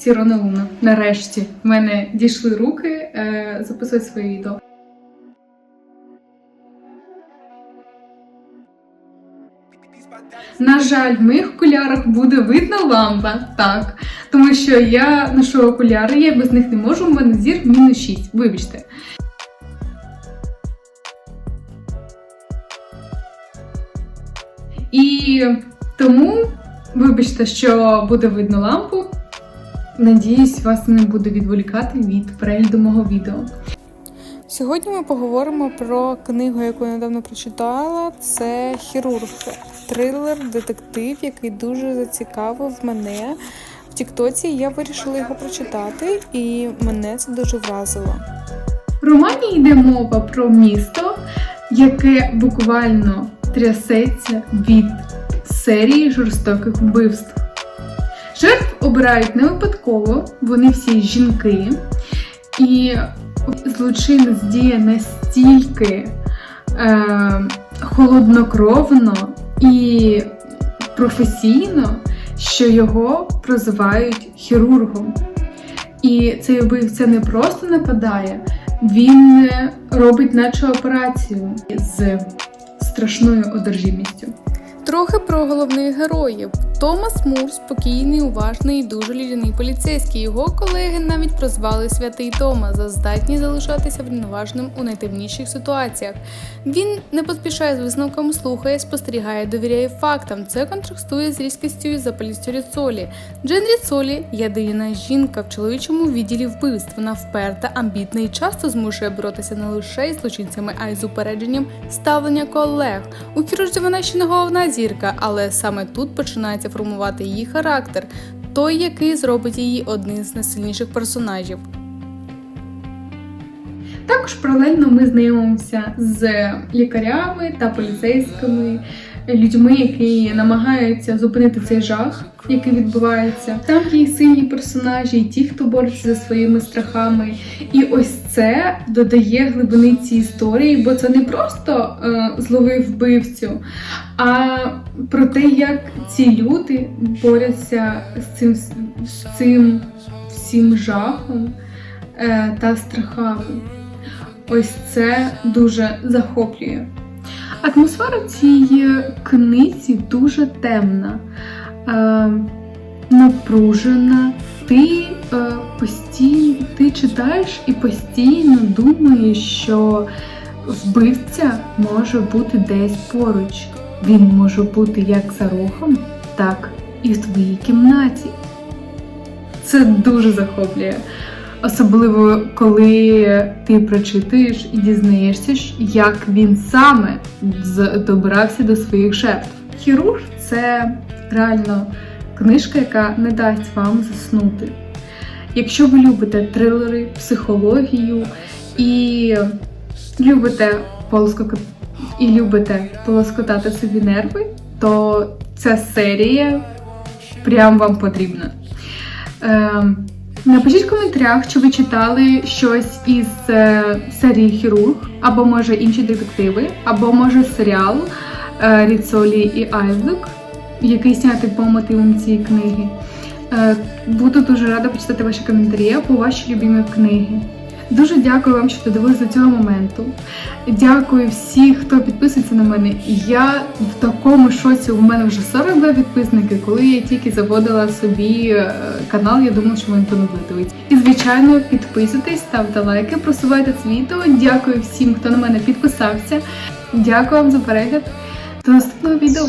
Сірона Луна. Нарешті в мене дійшли руки е, записувати своє відео. На жаль, в моїх окулярах буде видна лампа. Так. Тому що я ношу окуляри, я без них не можу, у мене зір мінус 6. Вибачте. І тому, вибачте, що буде видно лампу. Надіюсь, вас не буде відволікати від перегляду мого відео. Сьогодні ми поговоримо про книгу, яку я недавно прочитала. Це хірург, трилер, детектив, який дуже зацікавив мене. В Тіктоці я вирішила його прочитати, і мене це дуже вразило. В романі йде мова про місто, яке буквально трясеться від серії жорстоких вбивств. Жертв обирають не випадково, вони всі жінки, і злочинець діє настільки е, холоднокровно і професійно, що його прозивають хірургом. І цей вбивця не просто нападає, він робить наче операцію з страшною одержимістю. Трохи про головних героїв. Томас Мур спокійний, уважний і дуже лідяний поліцейський. Його колеги навіть прозвали Святий Тома за здатність залишатися врівноваженим у найтемніших ситуаціях. Він не поспішає з висновком, слухає, спостерігає, довіряє фактам. Це контрастує з різкістю і запалістю Ріцолі. Джен Ріцолі єдина жінка в чоловічому відділі вбивств. Вона вперта, амбітна і часто змушує боротися не лише із злочинцями, а й з упередженням ставлення колег. У хірурзі вона ще не головна зірка, але саме тут починається формувати її характер, той, який зробить її одним з найсильніших персонажів. Також паралельно ми знайомимося з лікарями та поліцейськими, людьми, які намагаються зупинити цей жах, який відбувається. Там є і сильні персонажі, і ті, хто бореться за своїми страхами. І ось це додає глибини цій історії, бо це не просто е, зловив вбивцю, а про те, як ці люди борються з цим, з цим всім жахом е, та страхами. Ось це дуже захоплює. Атмосфера цієї книзі дуже темна, е, напружена. Ти е, постійно ти читаєш і постійно думаєш, що вбивця може бути десь поруч. Він може бути як за рогом, так і в твоїй кімнаті. Це дуже захоплює. Особливо, коли ти прочитуєш і дізнаєшся, як він саме добирався до своїх жертв. Хірург це реально книжка, яка не дасть вам заснути. Якщо ви любите трилери, психологію і любите полоскока- і любите полоскотати собі нерви, то ця серія прям вам потрібна. Ем, Напишіть в коментарях, чи ви читали щось із е, серії Хірург, або може інші детективи, або може серіал е, Ріцолі і Айзек, який знятий по мотивам цієї книги. Е, буду дуже рада почитати ваші коментарі по ваші любимі книги. Дуже дякую вам, що додивились до цього моменту. Дякую всім, хто підписується на мене. Я в такому шоці. У мене вже 42 підписники. Коли я тільки заводила собі е, канал, я думала, що вони то не. І звичайно, підписуйтесь, ставте лайки, просувайте це відео. Дякую всім, хто на мене підписався. Дякую вам за перегляд. До наступного відео.